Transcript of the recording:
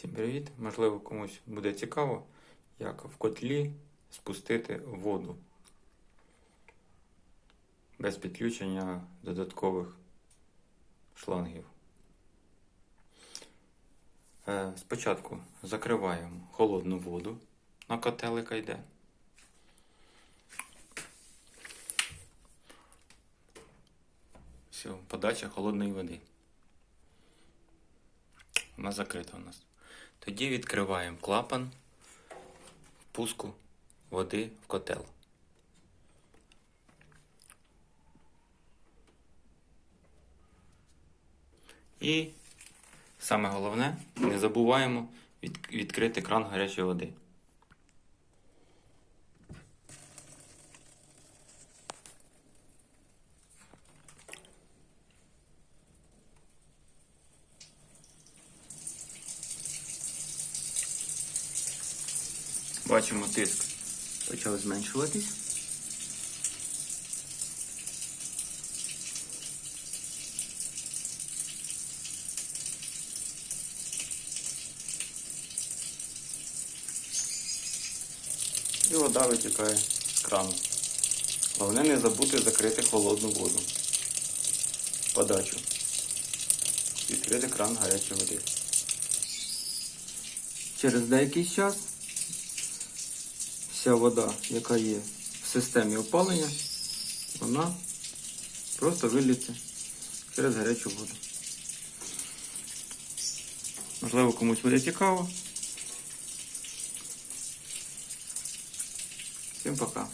Всім привіт! Можливо, комусь буде цікаво, як в котлі спустити воду без підключення додаткових шлангів. Е, Спочатку закриваємо холодну воду на котел, яка йде. Все, подача холодної води. Вона закрита у нас. Тоді відкриваємо клапан впуску води в котел. І саме головне, не забуваємо відкрити кран гарячої води. Бачимо, тиск почав зменшуватись. І вода витікає з крану. Головне не забути закрити холодну воду. Подачу. Відкрити кран гарячої води. Через деякий час вся вода, яка є в системі опалення, вона просто виліться через гарячу воду. Можливо, комусь буде цікаво. Всім пока.